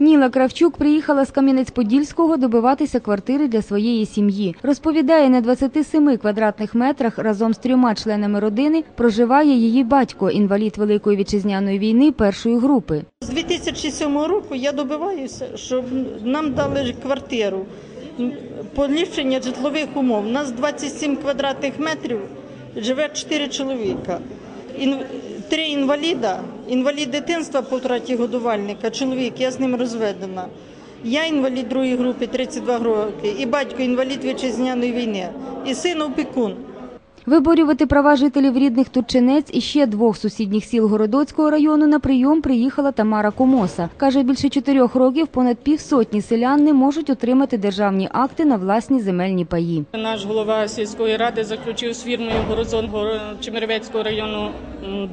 Ніла Кравчук приїхала з Кам'янець-Подільського добиватися квартири для своєї сім'ї. Розповідає, на 27 квадратних метрах разом з трьома членами родини проживає її батько, інвалід Великої вітчизняної війни першої групи. З 2007 року я добиваюся, щоб нам дали квартиру. Поліпшення житлових умов. У нас 27 квадратних метрів, живе 4 чоловіка. Три інваліда, інвалід дитинства по втраті годувальника, чоловік, я з ним розведена. Я інвалід другої групи, 32 роки, і батько інвалід вітчизняної війни, і син опікун. Виборювати права жителів рідних Турчинець і ще двох сусідніх сіл Городоцького району на прийом приїхала Тамара Комоса. Каже, більше чотирьох років понад півсотні селян не можуть отримати державні акти на власні земельні паї. Наш голова сільської ради заключив з фірмою Горозон Горо- Чемеровецького району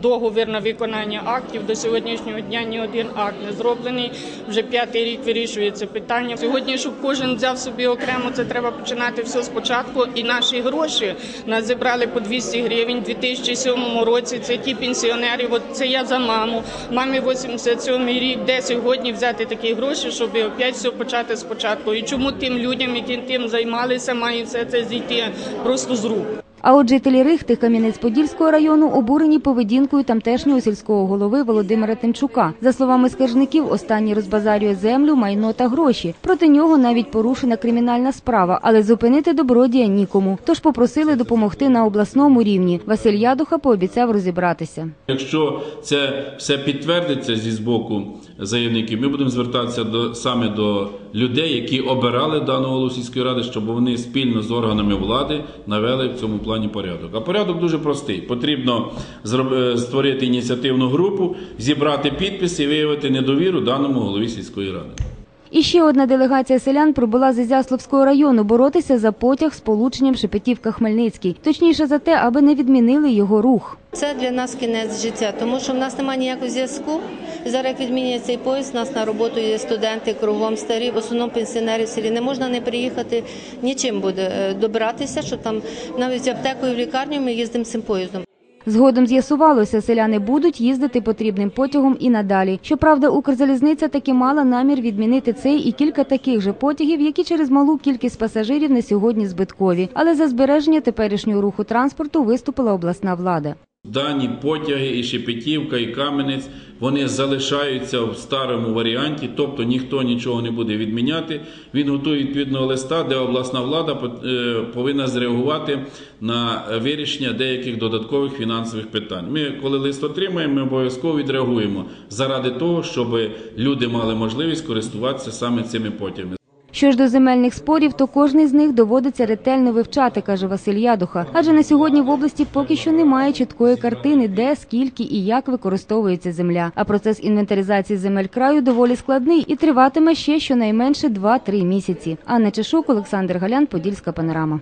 договір на виконання актів. До сьогоднішнього дня ні один акт не зроблений. Вже п'ятий рік вирішується питання. Сьогодні, щоб кожен взяв собі окремо, це треба починати все спочатку. І наші гроші нас зібрали по 200 гривень у 2007 році. Це ті пенсіонери. От це я за маму. Мамі 87 рік. Де сьогодні взяти такі гроші, щоб опять все почати спочатку? І чому тим людям, які тим займалися, має все це зійти просто з рук? А от жителі Рихти Кам'янець-Подільського району обурені поведінкою тамтешнього сільського голови Володимира Тимчука. За словами скаржників, останній розбазарює землю, майно та гроші. Проти нього навіть порушена кримінальна справа, але зупинити добродія нікому. Тож попросили допомогти на обласному рівні. Василь Ядуха пообіцяв розібратися. Якщо це все підтвердиться зі збоку заявників, ми будемо звертатися до саме до людей, які обирали дану голову сільської ради, щоб вони спільно з органами влади навели в цьому плані порядок. А порядок дуже простий. Потрібно е, створити ініціативну групу, зібрати підписи і виявити недовіру даному голові сільської ради. І ще одна делегація селян прибула з Ізяславського району боротися за потяг з полученням Шепетівка-Хмельницький. Точніше за те, аби не відмінили його рух. Це для нас кінець життя, тому що в нас немає ніякого зв'язку. Зараз як відмінює цей поїзд, у нас на роботу є студенти кругом старі, в основному пенсіонери в селі. Не можна не приїхати, нічим буде е, добиратися, що там навіть в аптеку в лікарню ми їздимо цим поїздом. Згодом з'ясувалося, селяни будуть їздити потрібним потягом і надалі. Щоправда, Укрзалізниця таки мала намір відмінити цей і кілька таких же потягів, які через малу кількість пасажирів на сьогодні збиткові. Але за збереження теперішнього руху транспорту виступила обласна влада. Дані потяги, і Шепетівка, і Кам'янець, вони залишаються в старому варіанті, тобто ніхто нічого не буде відміняти. Він готує відповідного листа, де обласна влада е, повинна зреагувати на вирішення деяких додаткових фінансових питань. Ми, коли лист отримаємо, ми обов'язково відреагуємо заради того, щоб люди мали можливість користуватися саме цими потягами. Що ж до земельних спорів, то кожний з них доводиться ретельно вивчати, каже Василь Ядуха. Адже на сьогодні в області поки що немає чіткої картини, де, скільки і як використовується земля. А процес інвентаризації земель краю доволі складний і триватиме ще щонайменше 2-3 місяці. Анна Чешук, Олександр Галян, Подільська панорама.